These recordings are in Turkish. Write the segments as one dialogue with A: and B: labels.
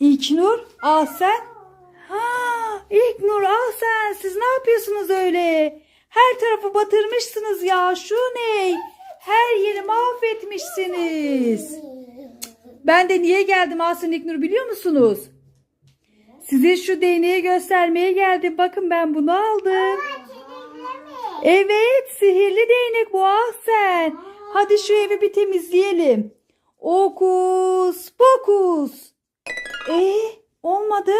A: İlknur, Ahsen. Ha, İlknur, Ahsen siz ne yapıyorsunuz öyle? Her tarafı batırmışsınız ya. Şu ne? Her yeri mahvetmişsiniz. Ben de niye geldim Ahsen İlknur biliyor musunuz? Size şu değneği göstermeye geldim. Bakın ben bunu aldım. Evet sihirli değnek bu Ahsen. Hadi şu evi bir temizleyelim. Okus pokus. E olmadı.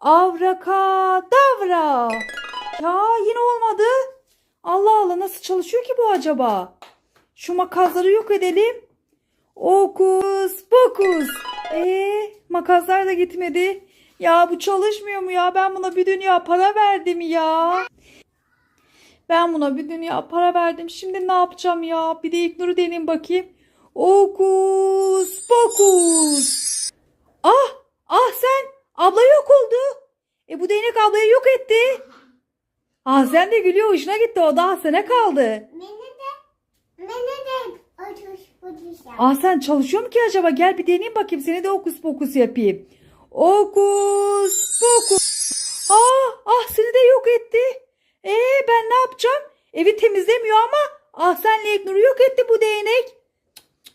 A: Avrakadavra. Ya yine olmadı. Allah Allah nasıl çalışıyor ki bu acaba? Şu makasları yok edelim. Okus pokus. E makaslar da gitmedi. Ya bu çalışmıyor mu ya? Ben buna bir dünya para verdim ya. Ben buna bir dünya para verdim. Şimdi ne yapacağım ya? Bir de İlknur'u deneyim bakayım. Okus pokus. Ah! Ah sen! Abla yok oldu. E bu değnek ablayı yok etti. Ah sen de gülüyor. Hoşuna gitti. O da sana kaldı.
B: Beni de, beni de.
A: Ah sen çalışıyor mu ki acaba? Gel bir deneyeyim bakayım. Seni de okus pokus yapayım. Okus pokus. Ah! Ah seni de yok etti. Ee ben ne yapacağım? Evi temizlemiyor ama ah senle İlknur'u yok etti bu değnek.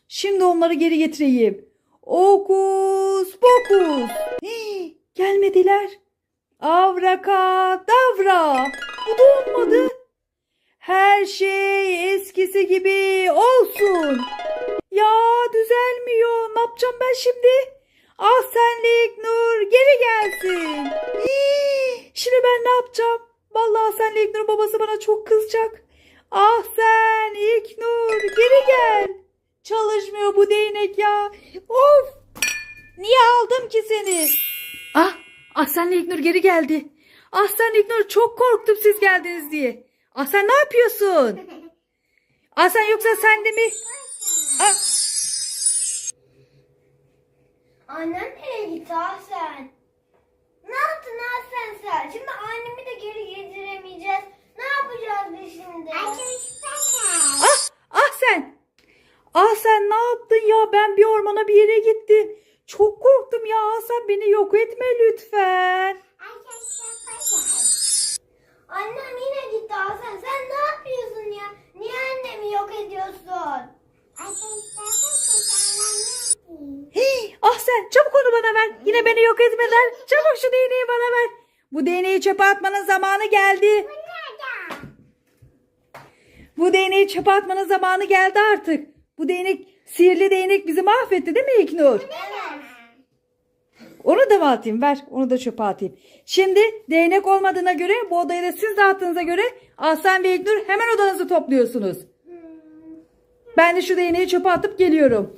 A: Şimdi onları geri getireyim. Okus pokus. Hii, gelmediler. Avrakadavra. Bu da olmadı. Her şey eskisi gibi olsun. Ya düzelmiyor. Ne yapacağım ben şimdi? Ah senlik Nur geri gelsin. Hii, şimdi ben ne yapacağım? Vallahi senle İlknur babası bana çok kızacak. Ah sen İlknur geri gel. Çalışmıyor bu değnek ya. Of. Niye aldım ki seni? Ah, ah senle İlknur geri geldi. Ah sen İlknur çok korktum siz geldiniz diye. Ah sen ne yapıyorsun? Ah sen yoksa sen de mi? Ah,
B: Annem nereye gitti Ahsen? Ne yaptın Ahsen sen? Şimdi
A: sen ne yaptın ya? Ben bir ormana bir yere gittim. Çok korktum ya. Sen beni yok etme lütfen.
B: Annem yine gitti Ahsen. Sen ne yapıyorsun ya? Niye annemi yok ediyorsun?
A: Hii, ah sen çabuk onu bana ver. Yine beni yok etmeden. Çabuk şu değneği bana ver. Bu değneği çöpe atmanın zamanı geldi. Bu değneği çöpe atmanın zamanı geldi artık. Bu değnek sihirli değnek bizi mahvetti değil mi İknur? Onu da mı atayım? Ver. Onu da çöpe atayım. Şimdi değnek olmadığına göre bu odayı da siz dağıttığınıza göre Aslan ve İknur hemen odanızı topluyorsunuz. Ben de şu değneği çöpe atıp geliyorum.